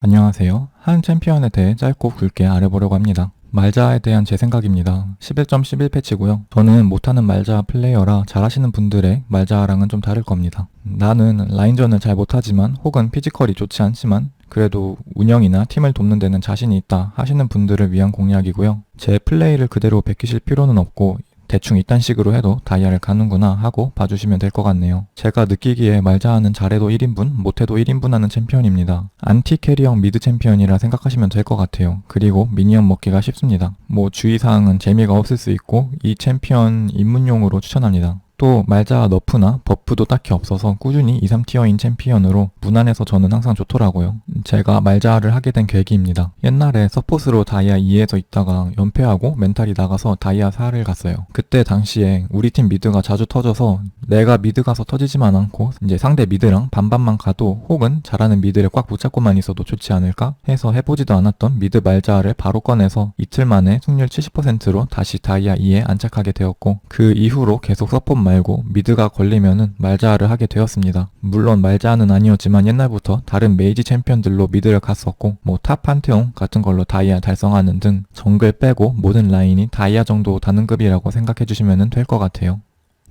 안녕하세요. 한 챔피언에 대해 짧고 굵게 알아보려고 합니다. 말자에 대한 제 생각입니다. 11.11 패치고요. 저는 못하는 말자 플레이어라 잘하시는 분들의 말자랑은 좀 다를 겁니다. 나는 라인전을 잘 못하지만 혹은 피지컬이 좋지 않지만 그래도 운영이나 팀을 돕는 데는 자신이 있다 하시는 분들을 위한 공략이고요. 제 플레이를 그대로 베끼실 필요는 없고 대충 이딴 식으로 해도 다이아를 가는구나 하고 봐주시면 될 것 같네요. 제가 느끼기에 말자하는 잘해도 1인분, 못해도 1인분 하는 챔피언입니다. 안티 캐리형 미드 챔피언이라 생각하시면 될 것 같아요. 그리고 미니언 먹기가 쉽습니다. 뭐 주의사항은 재미가 없을 수 있고 이 챔피언 입문용으로 추천합니다. 또 말자 너프나 버프도 딱히 없어서 꾸준히 2, 3티어인 챔피언으로 무난해서 저는 항상 좋더라고요. 제가 말자를 하게 된 계기입니다. 옛날에 서폿으로 다이아 2에서 있다가 연패하고 멘탈이 나가서 다이아 4를 갔어요. 그때 당시에 우리 팀 미드가 자주 터져서 내가 미드 가서 터지지만 않고 이제 상대 미드랑 반반만 가도 혹은 잘하는 미드를 꽉 붙잡고만 있어도 좋지 않을까 해서 해보지도 않았던 미드 말자를 바로 꺼내서 이틀 만에 승률 70%로 다시 다이아 2에 안착하게 되었고 그 이후로 계속 서폿 말고 미드가 걸리면은 말자를 하게 되었습니다. 물론 말자는 아니었지만 옛날부터 다른 메이지 챔피언들로 미드를 갔었고 뭐 탑 판테온 같은 걸로 다이아 달성하는 등 정글 빼고 모든 라인이 다이아 정도 다능급이라고 생각해 주시면 될 것 같아요.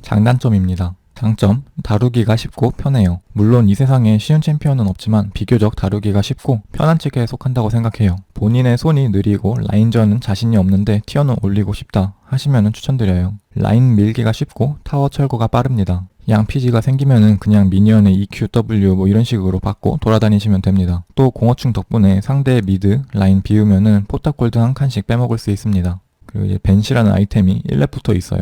장단점입니다. 장점, 다루기가 쉽고 편해요. 물론 이 세상에 쉬운 챔피언은 없지만 비교적 다루기가 쉽고 편한 측에 속한다고 생각해요. 본인의 손이 느리고 라인전은 자신이 없는데 티어는 올리고 싶다 하시면 추천드려요. 라인 밀기가 쉽고 타워 철거가 빠릅니다. 양피지가 생기면은 그냥 미니언의 EQW 뭐 이런 식으로 받고 돌아다니시면 됩니다. 또 공허충 덕분에 상대 미드 라인 비우면은 포탑 골드 한 칸씩 빼먹을 수 있습니다. 그리고 이제 벤시라는 아이템이 1렙부터 있어요.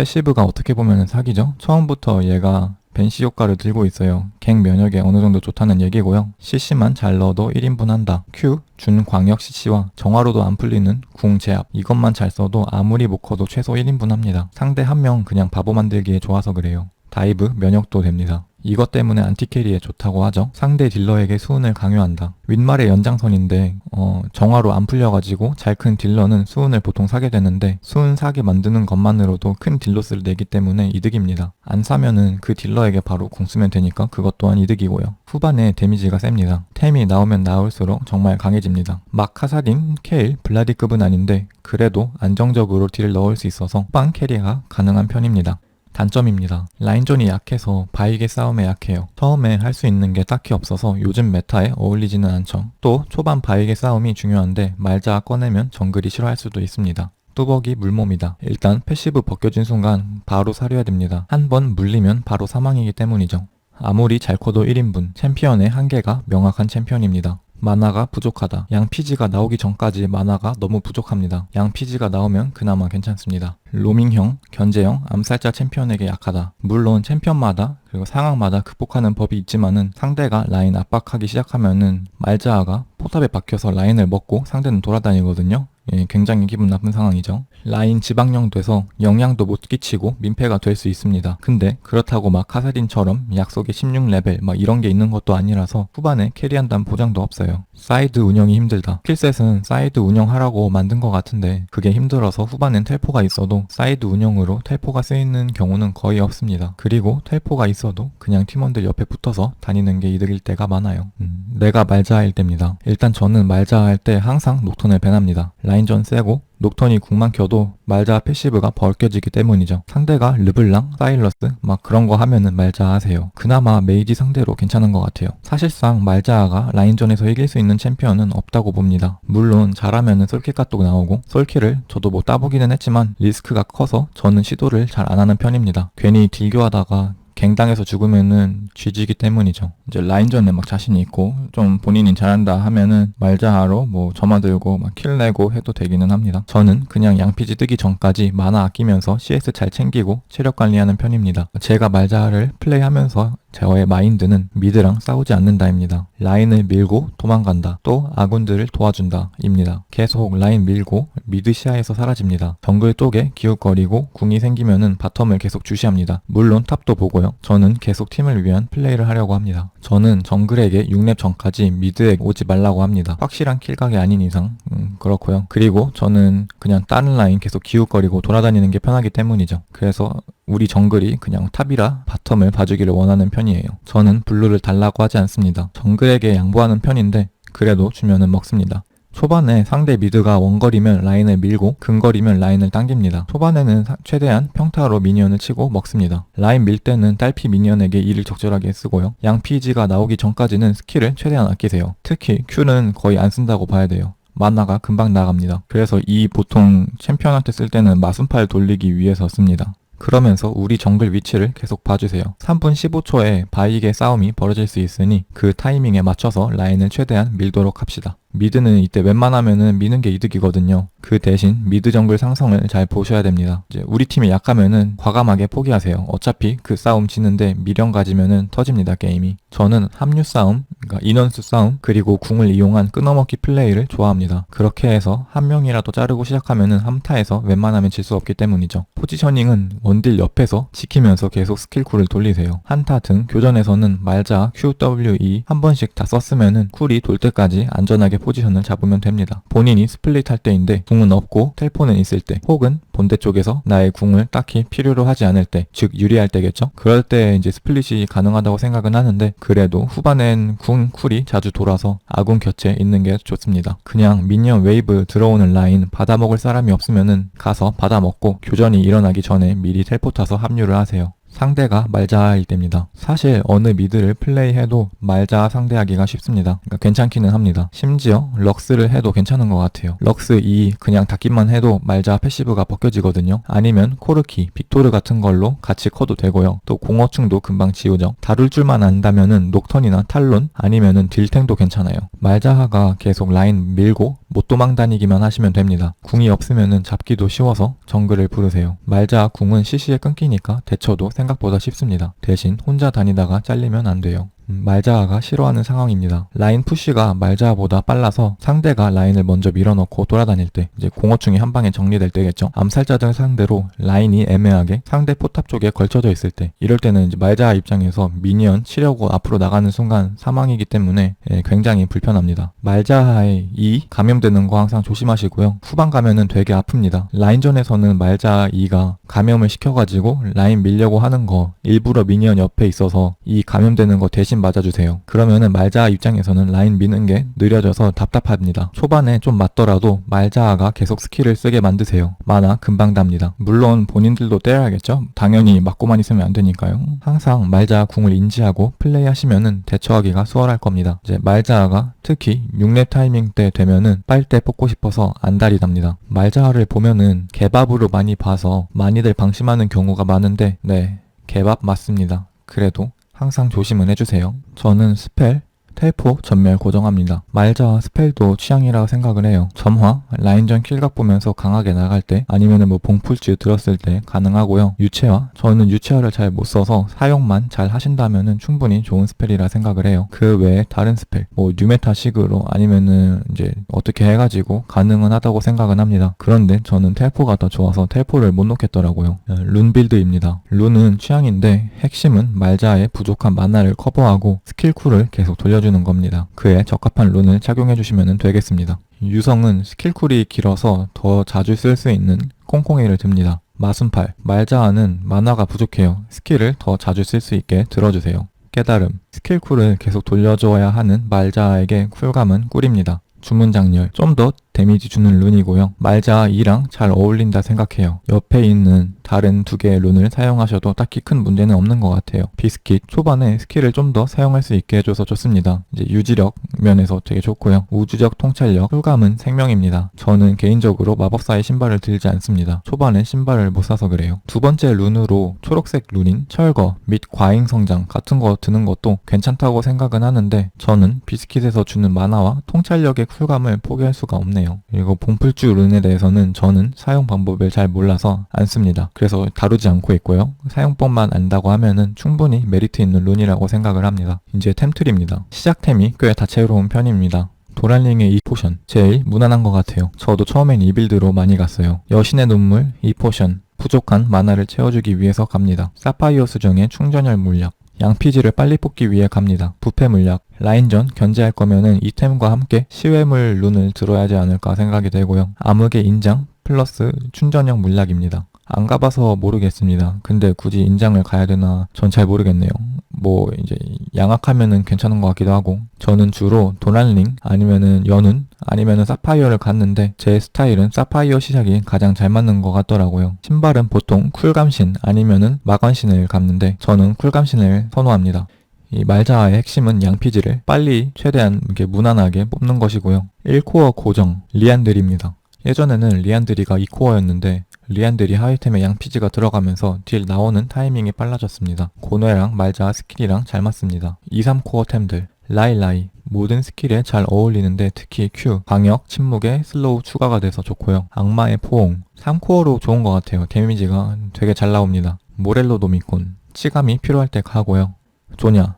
패시브가 어떻게 보면 사기죠. 처음부터 얘가 벤시 효과를 들고 있어요. 갱 면역에 어느 정도 좋다는 얘기고요. CC만 잘 넣어도 1인분 한다. Q, 준 광역 CC와 정화로도 안 풀리는 궁 제압. 이것만 잘 써도 아무리 못 커도 최소 1인분 합니다. 상대 한 명 그냥 바보 만들기에 좋아서 그래요. 다이브 면역도 됩니다. 이것 때문에 안티캐리에 좋다고 하죠. 상대 딜러에게 수은을 강요한다. 윗말의 연장선인데 어, 정화로 안 풀려가지고 잘 큰 딜러는 수은을 보통 사게 되는데 수은 사게 만드는 것만으로도 큰 딜로스를 내기 때문에 이득입니다. 안 사면은 그 딜러에게 바로 공 쓰면 되니까 그것 또한 이득이고요. 후반에 데미지가 셉니다. 템이 나오면 나올수록 정말 강해집니다. 막 카사딘, 케일, 블라디급은 아닌데 그래도 안정적으로 딜을 넣을 수 있어서 빵 캐리가 가능한 편입니다. 단점입니다. 라인전이 약해서 바이게 싸움에 약해요. 처음에 할 수 있는 게 딱히 없어서 요즘 메타에 어울리지는 않죠. 또 초반 바이게 싸움이 중요한데 말자 꺼내면 정글이 싫어할 수도 있습니다. 뚜벅이 물몸이다. 일단 패시브 벗겨진 순간 바로 사려야 됩니다. 한 번 물리면 바로 사망이기 때문이죠. 아무리 잘 커도 1인분, 챔피언의 한계가 명확한 챔피언입니다. 만화가 부족하다. 양피지가 나오기 전까지 만화가 너무 부족합니다. 양피지가 나오면 그나마 괜찮습니다. 로밍형, 견제형, 암살자 챔피언에게 약하다. 물론 챔피언마다 그리고 상황마다 극복하는 법이 있지만은 상대가 라인 압박하기 시작하면은 말자아가 포탑에 박혀서 라인을 먹고 상대는 돌아다니거든요. 예, 굉장히 기분 나쁜 상황이죠. 라인 지방령 돼서 영향도 못 끼치고 민폐가 될 수 있습니다. 근데 그렇다고 막 카사딘처럼 약속의 16레벨 막 이런 게 있는 것도 아니라서 후반에 캐리한다는 보장도 없어요. 사이드 운영이 힘들다. 킬셋은 사이드 운영하라고 만든 것 같은데 그게 힘들어서 후반엔 텔포가 있어도 사이드 운영으로 텔포가 쓰이는 경우는 거의 없습니다. 그리고 텔포가 있어도 그냥 팀원들 옆에 붙어서 다니는 게 이득일 때가 많아요. 음, 내가 말자일 때입니다. 일단 저는 말자할 때 항상 녹턴을 배납니다. 라인전 세고 녹턴이 궁만 켜도 말자 패시브가 벗겨지기 때문이죠. 상대가 르블랑, 사일러스 막 그런 거 하면은 말자 하세요. 그나마 메이지 상대로 괜찮은 것 같아요. 사실상 말자가 라인전에서 이길 수 있는 챔피언은 없다고 봅니다. 물론 잘하면은 솔킬각도 나오고 솔킬을 저도 뭐 따보기는 했지만 리스크가 커서 저는 시도를 잘 안 하는 편입니다. 괜히 딜교하다가 갱당해서 죽으면은 쥐지기 때문이죠. 이제 라인전에 막 자신이 있고 좀 본인이 잘한다 하면은 말자하러 뭐 점화 들고 막 킬 내고 해도 되기는 합니다. 저는 그냥 양피지 뜨기 전까지 만화 아끼면서 CS 잘 챙기고 체력 관리하는 편입니다. 제가 말자를 플레이하면서 제어의 마인드는 미드랑 싸우지 않는다입니다. 라인을 밀고 도망간다. 또 아군들을 도와준다. 입니다. 계속 라인 밀고 미드 시야에서 사라집니다. 정글 쪽에 기웃거리고 궁이 생기면은 바텀을 계속 주시합니다. 물론 탑도 보고요. 저는 계속 팀을 위한 플레이를 하려고 합니다. 저는 정글에게 6렙 전까지 미드에 오지 말라고 합니다. 확실한 킬각이 아닌 이상 음, 그렇고요. 그리고 저는 그냥 다른 라인 계속 기웃거리고 돌아다니는 게 편하기 때문이죠. 그래서 우리 정글이 그냥 탑이라 바텀을 봐주기를 원하는 편이에요. 저는 블루를 달라고 하지 않습니다. 정글에게 양보하는 편인데 그래도 주면은 먹습니다. 초반에 상대 미드가 원거리면 라인을 밀고 근거리면 라인을 당깁니다. 초반에는 사- 최대한 평타로 미니언을 치고 먹습니다. 라인 밀 때는 딸피 미니언에게 이를 적절하게 쓰고요. 양피지가 나오기 전까지는 스킬을 최대한 아끼세요. 특히 Q는 거의 안 쓴다고 봐야 돼요. 만나가 금방 나갑니다. 그래서 이 보통 챔피언한테 쓸 때는 마순팔 돌리기 위해서 씁니다. 그러면서 우리 정글 위치를 계속 봐주세요. 3분 15초에 바이게 싸움이 벌어질 수 있으니 그 타이밍에 맞춰서 라인을 최대한 밀도록 합시다. 미드는 이때 웬만하면은 미는 게 이득이거든요. 그 대신 미드 정글 상성을 잘 보셔야 됩니다. 이제 우리 팀이 약하면은 과감하게 포기하세요. 어차피 그 싸움 지는데 미련 가지면은 터집니다 게임이. 저는 합류 싸움, 그러니까 인원수 싸움, 그리고 궁을 이용한 끊어먹기 플레이를 좋아합니다. 그렇게 해서 한 명이라도 자르고 시작하면은 함타에서 웬만하면 질 수 없기 때문이죠. 포지셔닝은 원딜 옆에서 지키면서 계속 스킬쿨을 돌리세요. 한타 등 교전에서는 말자, QWE 한 번씩 다 썼으면은 쿨이 돌 때까지 안전하게 포지션을 잡으면 됩니다. 본인이 스플릿 할 때인데 궁은 없고 텔포는 있을 때 혹은 본대 쪽에서 나의 궁을 딱히 필요로 하지 않을 때, 즉 유리할 때겠죠. 그럴 때 이제 스플릿이 가능하다고 생각은 하는데 그래도 후반엔 궁 쿨이 자주 돌아서 아군 곁에 있는 게 좋습니다. 그냥 미니언 웨이브 들어오는 라인 받아먹을 사람이 없으면은 가서 받아먹고 교전이 일어나기 전에 미리 텔포 타서 합류를 하세요. 상대가 말자일 때입니다. 사실 어느 미드를 플레이해도 말자 상대하기가 쉽습니다. 그러니까 괜찮기는 합니다. 심지어 럭스를 해도 괜찮은 것 같아요. 럭스 2 그냥 닫기만 해도 말자 패시브가 벗겨지거든요. 아니면 코르키, 빅토르 같은 걸로 같이 커도 되고요. 또 공어충도 금방 지우죠. 다룰 줄만 안다면은 녹턴이나 탈론 아니면은 딜탱도 괜찮아요. 말자하가 계속 라인 밀고 못 도망 다니기만 하시면 됩니다. 궁이 없으면은 잡기도 쉬워서 정글을 부르세요. 말자 궁은 CC에 끊기니까 대처도 생각보다 쉽습니다. 대신 혼자 다니다가 잘리면 안 돼요. 음, 말자아가 싫어하는 상황입니다. 라인 푸시가 말자아보다 빨라서 상대가 라인을 먼저 밀어넣고 돌아다닐 때 이제 공허충이 한 방에 정리될 때겠죠. 암살자들 상대로 라인이 애매하게 상대 포탑 쪽에 걸쳐져 있을 때 이럴 때는 이제 말자아 입장에서 미니언 치려고 앞으로 나가는 순간 사망이기 때문에 예, 굉장히 불편합니다. 말자아의 이 감염되는 거 항상 조심하시고요. 후반 가면은 되게 아픕니다. 라인전에서는 말자아 2가 감염을 시켜가지고 라인 밀려고 하는 거 일부러 미니언 옆에 있어서 이 감염되는 거 대신 맞아주세요. 그러면은 말자아 입장에서는 라인 미는 게 느려져서 답답합니다. 초반에 좀 맞더라도 말자아가 계속 스킬을 쓰게 만드세요. 만화 금방 답니다. 물론 본인들도 때려야겠죠? 당연히 맞고만 있으면 안 되니까요. 항상 말자아 궁을 인지하고 플레이하시면은 대처하기가 수월할 겁니다. 이제 말자아가 특히 6렙 타이밍 때 되면은 빨대 뽑고 싶어서 안달이 납니다. 말자아를 보면은 개밥으로 많이 봐서 많이 들 방심하는 경우가 많은데 네 개밥 맞습니다. 그래도 항상 조심은 해주세요. 저는 스펠, 텔포, 전멸 고정합니다. 말자 스펠도 취향이라고 생각을 해요. 점화, 라인전 킬각 보면서 강하게 나갈 때 아니면은 뭐 봉풀즈 들었을 때 가능하고요. 유채화, 저는 유채화를 잘 못 써서 사용만 잘 하신다면은 충분히 좋은 스펠이라 생각을 해요. 그 외에 다른 스펠, 뭐 뉴메타식으로 아니면은 이제 어떻게 해가지고 가능은 하다고 생각은 합니다. 그런데 저는 텔포가 더 좋아서 텔포를 못 놓겠더라고요. 어, 룬 빌드입니다. 룬은 취향인데 핵심은 말자의 부족한 만화를 커버하고 스킬 쿨을 계속 돌려주 는 겁니다. 그에 적합한 룬을 착용해 주시면 되겠습니다. 유성은 스킬쿨이 길어서 더 자주 쓸 수 있는 콩콩이를 듭니다. 마순팔, 말자아는 만화가 부족해요. 스킬을 더 자주 쓸 수 있게 들어주세요. 깨달음, 스킬쿨을 계속 돌려줘야 하는 말자아에게 쿨감은 꿀입니다. 주문장렬, 좀 더 데미지 주는 룬이고요. 말자 2랑 잘 어울린다 생각해요. 옆에 있는 다른 두 개의 룬을 사용하셔도 딱히 큰 문제는 없는 것 같아요. 비스킷, 초반에 스킬을 좀 더 사용할 수 있게 해줘서 좋습니다. 이제 유지력 면에서 되게 좋고요. 우주적 통찰력, 쿨감은 생명입니다. 저는 개인적으로 마법사의 신발을 들지 않습니다. 초반에 신발을 못 사서 그래요. 두 번째 룬으로 초록색 룬인 철거 및 과잉 성장 같은 거 드는 것도 괜찮다고 생각은 하는데 저는 비스킷에서 주는 만화와 통찰력의 쿨감을 포기할 수가 없네요. 그리고 봉풀주 룬에 대해서는 저는 사용 방법을 잘 몰라서 안 씁니다. 그래서 다루지 않고 있고요. 사용법만 안다고 하면은 충분히 메리트 있는 룬이라고 생각을 합니다. 이제 템트리입니다. 시작템이 꽤 다채로운 편입니다. 도란링의 이 포션 제일 무난한 것 같아요. 저도 처음엔 이 빌드로 많이 갔어요. 여신의 눈물 이 포션 부족한 만화를 채워주기 위해서 갑니다. 사파이어 수정의 충전열 물약 양피지를 빨리 뽑기 위해 갑니다. 부패 물약 라인전 견제할 거면은 이템과 함께 시외물 룬을 들어야 하지 않을까 생각이 되고요. 암흑의 인장 플러스 충전형 물약입니다. 안 가봐서 모르겠습니다. 근데 굳이 인장을 가야 되나 전 잘 모르겠네요. 뭐 이제 양악하면은 괜찮은 것 같기도 하고 저는 주로 도난링 아니면은 연운 아니면은 사파이어를 갔는데 제 스타일은 사파이어 시작이 가장 잘 맞는 것 같더라고요. 신발은 보통 쿨감신 아니면은 마건신을 감는데 저는 쿨감신을 선호합니다. 이 말자의 핵심은 양피지를 빨리 최대한 이렇게 무난하게 뽑는 것이고요. 1코어 고정 리안드리입니다. 예전에는 리안드리가 2코어였는데 리안드리 하이템에 양피지가 들어가면서 딜 나오는 타이밍이 빨라졌습니다. 고뇌랑 말자 스킬이랑 잘 맞습니다. 2, 3코어 템들 라이라이 모든 스킬에 잘 어울리는데 특히 Q, 광역, 침묵에 슬로우 추가가 돼서 좋고요. 악마의 포옹 3코어로 좋은 것 같아요. 데미지가 되게 잘 나옵니다. 모렐로 도미콘 치감이 필요할 때 가고요. 조냐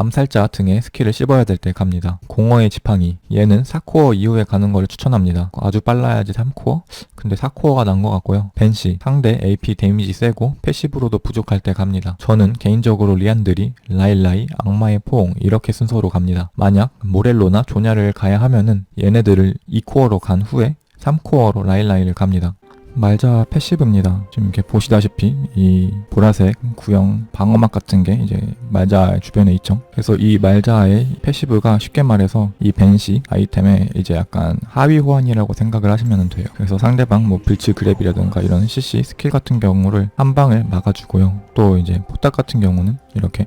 암살자 등의 스킬을 씹어야 될 때 갑니다. 공허의 지팡이 얘는 4코어 이후에 가는 걸 추천합니다. 아주 빨라야지 3코어? 근데 4코어가 난 것 같고요. 벤시 상대 AP 데미지 세고 패시브로도 부족할 때 갑니다. 저는 개인적으로 리안들이 라일라이, 악마의 포옹 이렇게 순서로 갑니다. 만약 모렐로나 조냐를 가야 하면은 얘네들을 2코어로 간 후에 3코어로 라일라이를 갑니다. 말자 패시브입니다. 지금 이렇게 보시다시피 이 보라색 구형 방어막 같은 게 이제 말자 주변에 있죠. 그래서 이 말자의 패시브가 쉽게 말해서 이 벤시 아이템의 이제 약간 하위 호환이라고 생각을 하시면 돼요. 그래서 상대방 뭐 불치 그랩이라든가 이런 CC 스킬 같은 경우를 한 방을 막아주고요. 또 이제 포탑 같은 경우는 이렇게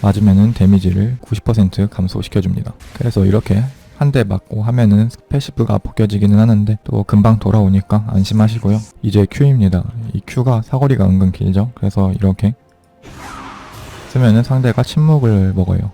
맞으면은 데미지를 90% 감소시켜줍니다. 그래서 이렇게 한 대 맞고 하면은 패시브가 벗겨지기는 하는데 또 금방 돌아오니까 안심하시고요. 이제 Q입니다. 이 Q가 사거리가 은근 길죠. 그래서 이렇게 쓰면은 상대가 침묵을 먹어요.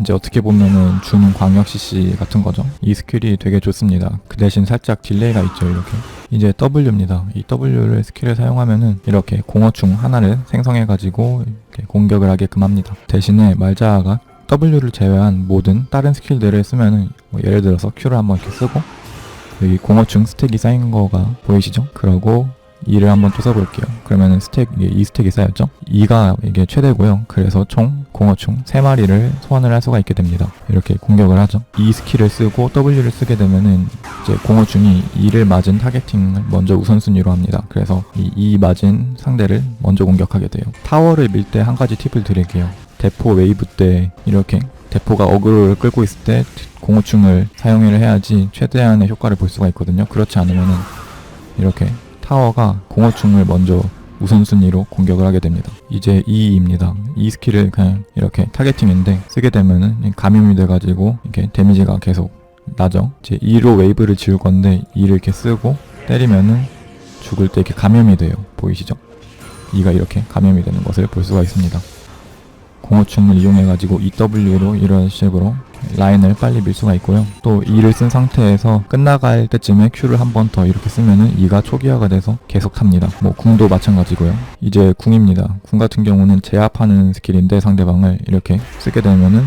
이제 어떻게 보면은 준 광역 CC 같은 거죠. 이 스킬이 되게 좋습니다. 그 대신 살짝 딜레이가 있죠, 이렇게. 이제 W입니다. 이 W를 스킬을 사용하면은 이렇게 공어충 하나를 생성해가지고 이렇게 공격을 하게끔 합니다. 대신에 말자가 W를 제외한 모든 다른 스킬들을 쓰면은 뭐 예를 들어서 Q를 한번 이렇게 쓰고 여기 공어충 스택이 쌓인 거가 보이시죠? 그러고 2를 한번 또 써볼게요. 그러면은 스택, 이게 2 스택이 쌓였죠? 2가 이게 최대고요. 그래서 총 공어충 3마리를 소환을 할 수가 있게 됩니다. 이렇게 공격을 하죠. 이 스킬을 쓰고 W를 쓰게 되면은 이제 공어충이 2를 맞은 타겟팅을 먼저 우선순위로 합니다. 그래서 이 2 맞은 상대를 먼저 공격하게 돼요. 타워를 밀 때 한 가지 팁을 드릴게요. 대포 웨이브 때 이렇게 대포가 어그로를 끌고 있을 때 공호충을 사용을 해야지 최대한의 효과를 볼 수가 있거든요. 그렇지 않으면은 이렇게 타워가 공호충을 먼저 우선순위로 공격을 하게 됩니다. 이제 2입니다. 이 스킬을 그냥 이렇게 타겟팅인데 쓰게 되면은 감염이 돼가지고 이렇게 데미지가 계속 나죠. 이제 2로 웨이브를 지울 건데 2를 이렇게 쓰고 때리면은 죽을 때 이렇게 감염이 돼요. 보이시죠? 2가 이렇게 감염이 되는 것을 볼 수가 있습니다. 공호충을 이용해가지고 EW로 이런 식으로 라인을 빨리 밀 수가 있고요. 또 E를 쓴 상태에서 끝나갈 때쯤에 Q를 한 번 더 이렇게 쓰면은 E가 초기화가 돼서 계속 탑니다. 뭐 궁도 마찬가지고요. 이제 궁입니다. 궁 같은 경우는 제압하는 스킬인데 상대방을 이렇게 쓰게 되면은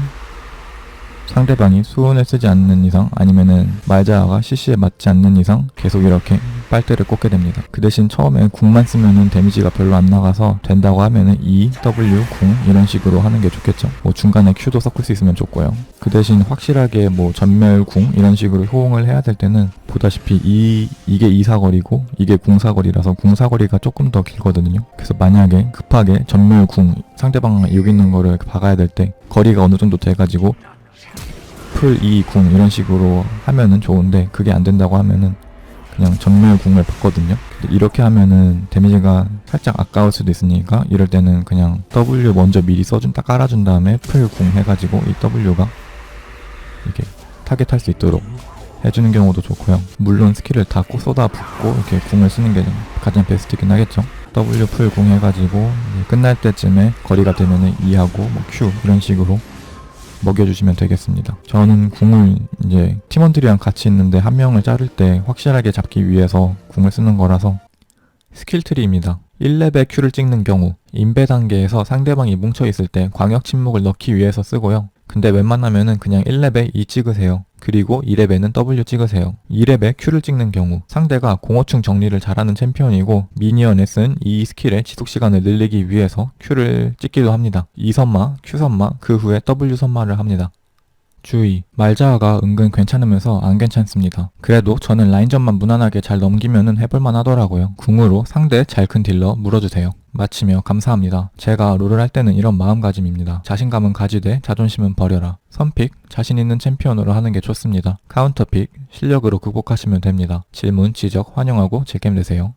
상대방이 수은을 쓰지 않는 이상 아니면은 말자가 CC에 맞지 않는 이상 계속 이렇게 빨대를 꽂게 됩니다. 그 대신 처음에 궁만 쓰면은 데미지가 별로 안 나가서 된다고 하면은 E, W, 궁 이런 식으로 하는 게 좋겠죠. 뭐 중간에 Q도 섞을 수 있으면 좋고요. 그 대신 확실하게 뭐 전멸 궁 이런 식으로 호응을 해야 될 때는 보다시피 이 이게 E 사거리고 이게 궁 사거리라서 궁 사거리가 조금 더 길거든요. 그래서 만약에 급하게 전멸 궁 상대방 여기 있는 거를 박아야 될 때 거리가 어느 정도 돼가지고 풀, 이, 궁 이런 식으로 하면은 좋은데 그게 안 된다고 하면은 그냥 전멸 궁을 받거든요. 이렇게 하면은 데미지가 살짝 아까울 수도 있으니까 이럴 때는 그냥 W 먼저 미리 써준 딱 깔아준 다음에 풀 궁 해가지고 이 W가 이렇게 타겟할 수 있도록 해주는 경우도 좋고요. 물론 스킬을 다꼭 쏟아 붓고 이렇게 궁을 쓰는 게 가장 베스트긴 하겠죠. W 풀 궁 해가지고 끝날 때쯤에 거리가 되면은 E 하고 뭐 Q 이런 식으로 먹여주시면 되겠습니다. 저는 궁을 이제 팀원들이랑 같이 있는데 한 명을 자를 때 확실하게 잡기 위해서 궁을 쓰는 거라서 스킬트리입니다. 1레벨 Q를 찍는 경우 인베 단계에서 상대방이 뭉쳐있을 때 광역 침묵을 넣기 위해서 쓰고요. 근데 웬만하면은 그냥 1레벨 E 찍으세요. 그리고 2레벨은 W 찍으세요. 2레벨 Q를 찍는 경우 상대가 공허충 정리를 잘하는 챔피언이고 미니언에 쓴이 스킬의 지속시간을 늘리기 위해서 Q를 찍기도 합니다. 2선마, Q선마, 그 후에 W 선마를 합니다. 주의, 말자아가 은근 괜찮으면서 안 괜찮습니다. 그래도 저는 라인전만 무난하게 잘 넘기면은 해볼만 하더라고요. 궁으로 상대 잘 큰 딜러 물어주세요. 마치며 감사합니다. 제가 롤을 할 때는 이런 마음가짐입니다. 자신감은 가지되 자존심은 버려라. 선픽, 자신 있는 챔피언으로 하는 게 좋습니다. 카운터픽, 실력으로 극복하시면 됩니다. 질문, 지적 환영하고 제겜 되세요.